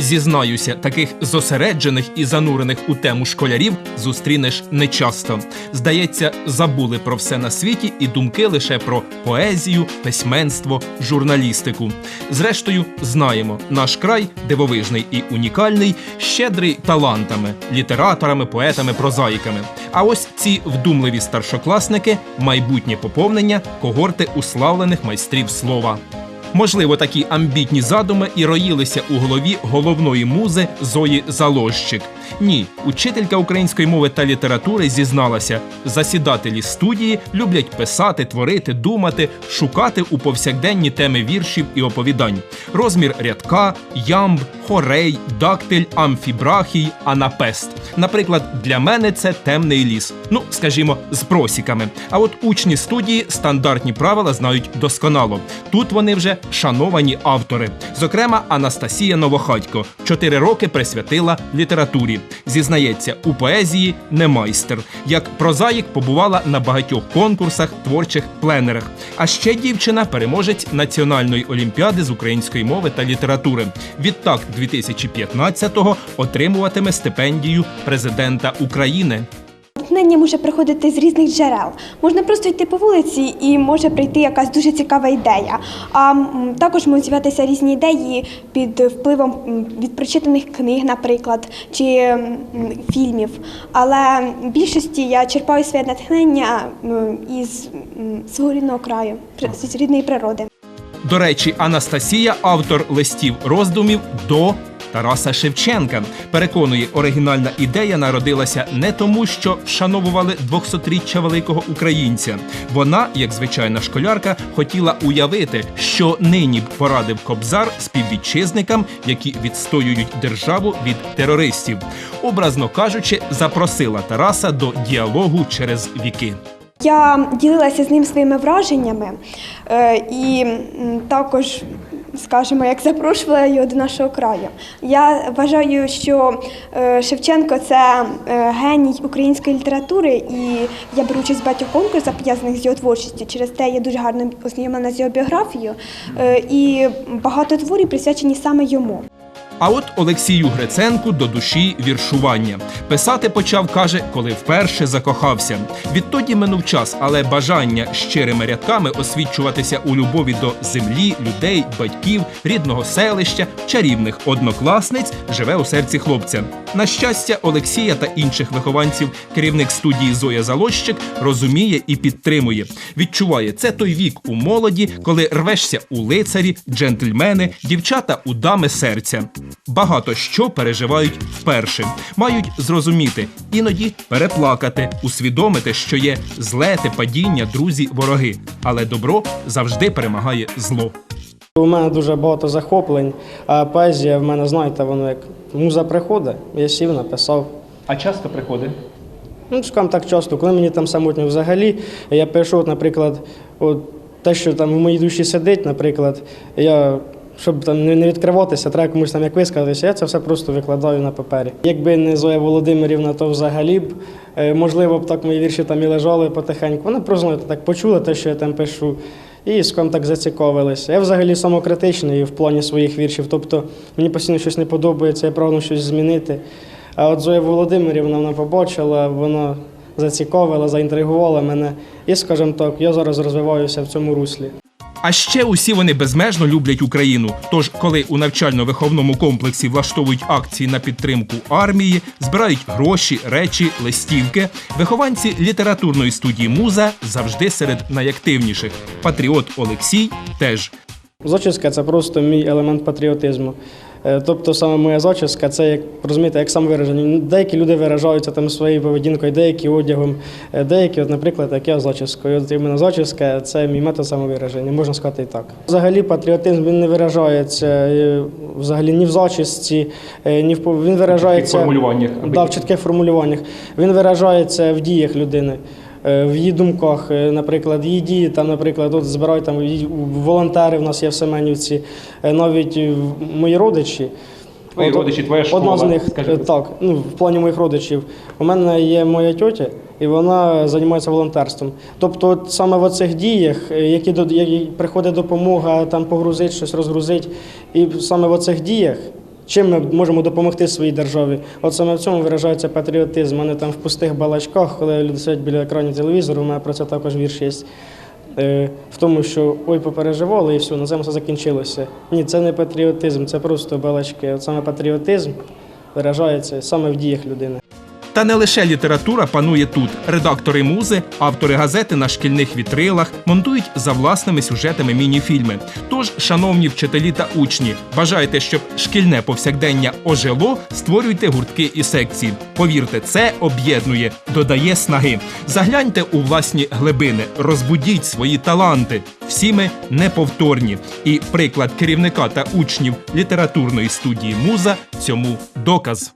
Зізнаюся, таких зосереджених і занурених у тему школярів зустрінеш нечасто. Здається, забули про все на світі і думки лише про поезію, письменство, журналістику. Зрештою, знаємо, наш край дивовижний і унікальний, щедрий талантами, літераторами, поетами, прозаїками. А ось ці вдумливі старшокласники майбутнє поповнення когорти уславлених майстрів слова. Можливо, такі амбітні задуми і роїлися у голові головної музи Зої Заложчик. Ні, учителька української мови та літератури зізналася, засідателі студії люблять писати, творити, думати, шукати у повсякденні теми віршів і оповідань. Розмір рядка, ямб, хорей, дактиль, амфібрахій, анапест. Наприклад, для мене це темний ліс. Ну, скажімо, з просіками. А от учні студії стандартні правила знають досконало. Тут вони вже шановані автори. Зокрема, Анастасія Новохатько чотири роки присвятила літературі. Зізнається, у поезії не майстер. Як прозаїк побувала на багатьох конкурсах, творчих пленерах. А ще дівчина переможець національної олімпіади з української мови та літератури. Відтак, 2015-го отримуватиме стипендію президента України. Натхнення може приходити з різних джерел. Можна просто йти по вулиці і може прийти якась дуже цікава ідея. А також можуть з'явитися різні ідеї під впливом від прочитаних книг, наприклад, чи фільмів. Але в більшості я черпаю своє натхнення із свого рідного краю, з рідної природи. До речі, Анастасія автор листів роздумів до Тараса Шевченка. Переконує, оригінальна ідея народилася не тому, що вшановували 200-річчя великого українця. Вона, як звичайна школярка, хотіла уявити, що нині б порадив Кобзар співвітчизникам, які відстоюють державу від терористів. Образно кажучи, запросила Тараса до діалогу через віки. Я ділилася з ним своїми враженнями е, і також, скажімо, як запрошувала його до нашого краю. Я вважаю, що е, Шевченко це е, геній української літератури, і я беру участь в багатьох конкурсах, пов'язаних з його творчістю. Через те я дуже гарно ознайомлена з його біографією, е, і багато творів присвячені саме йому. А от Олексію Гриценку до душі віршування. Писати почав, каже, коли вперше закохався. Відтоді минув час, але бажання щирими рядками освічуватися у любові до землі, людей, батьків, рідного селища, чарівних однокласниць живе у серці хлопця. На щастя, Олексія та інших вихованців керівник студії Зоя Залощик розуміє і підтримує. Відчуває це той вік у молоді, коли рвешся у лицарі, джентльмени, дівчата у дами серця. Багато що переживають вперше, мають зрозуміти, іноді переплакати, усвідомити, що є злети, падіння, друзі, вороги. Але добро завжди перемагає зло. У мене дуже багато захоплень, а поезія в мене, знаєте, воно як муза приходить, я сів, написав. А часто приходить? Ну, скажімо так часто, коли мені там самотньо взагалі, я пишу, от, наприклад, от, те, що там в моїй душі сидить, наприклад, я, щоб там не відкриватися, треба комусь там як висказатися, я це все просто викладаю на папері. Якби не Зоя Володимирівна, то взагалі б, е, можливо, б так мої вірші там і лежали потихеньку. Вони просто знаєте, так почули те, що я там пишу. І скажімо так зацікавилися. Я взагалі самокритичний в плані своїх віршів. Тобто мені постійно щось не подобається, я прагну щось змінити. А от Зоя Володимирівна вона побачила, вона зацікавила, заінтригувала мене. І, скажімо так, я зараз розвиваюся в цьому руслі. А ще усі вони безмежно люблять Україну. Тож, коли у навчально-виховному комплексі влаштовують акції на підтримку армії, збирають гроші, речі, листівки, вихованці літературної студії Муза завжди серед найактивніших. Патріот Олексій теж. Зачіска це просто мій елемент патріотизму. Е, Тобто саме моя зачіска це як розумієте, як самовираження. Ну, Деякі люди виражаються там своєю поведінкою, деякі одягом, е, деякі, от, наприклад, як я зачіскою. От іменно зачіска це мій метод самовираження, можна сказати і так. Взагалі патріотизм він не виражається е, взагалі ні в зачісці, е, ні в він виражається формулюваннях, аби- Да, в чітких формулюваннях. Він виражається в діях людини. Е, В її думках, е, наприклад, її дії, там, наприклад, от збирають там волонтери в нас є в Семенівці, е, навіть мої родичі. Твої От, родичі, твоя Одна з них скажи, так, ну в плані моїх родичів. У мене є моя тьотя, і вона займається волонтерством. Тобто, от саме в цих діях, які які приходить допомога, там погрузити щось, розгрузити, і саме в цих діях Чим ми можемо допомогти своїй державі? От саме в цьому виражається патріотизм, а не там в пустих балачках, коли люди сидять біля екранів телевізору, у мене про це також вірш є. Е, В тому, що ой, попереживали і все, на цьому все закінчилося. Ні, це не патріотизм, це просто балачки. От саме патріотизм виражається саме в діях людини. Та не лише література панує тут. Редактори музи, автори газети на шкільних вітрилах монтують за власними сюжетами міні-фільми. Тож, шановні вчителі та учні, бажаєте, щоб шкільне повсякдення ожило, створюйте гуртки і секції. Повірте, це об'єднує, додає снаги. Загляньте у власні глибини, розбудіть свої таланти. Всі ми неповторні. І приклад керівника та учнів літературної студії Муза цьому доказ.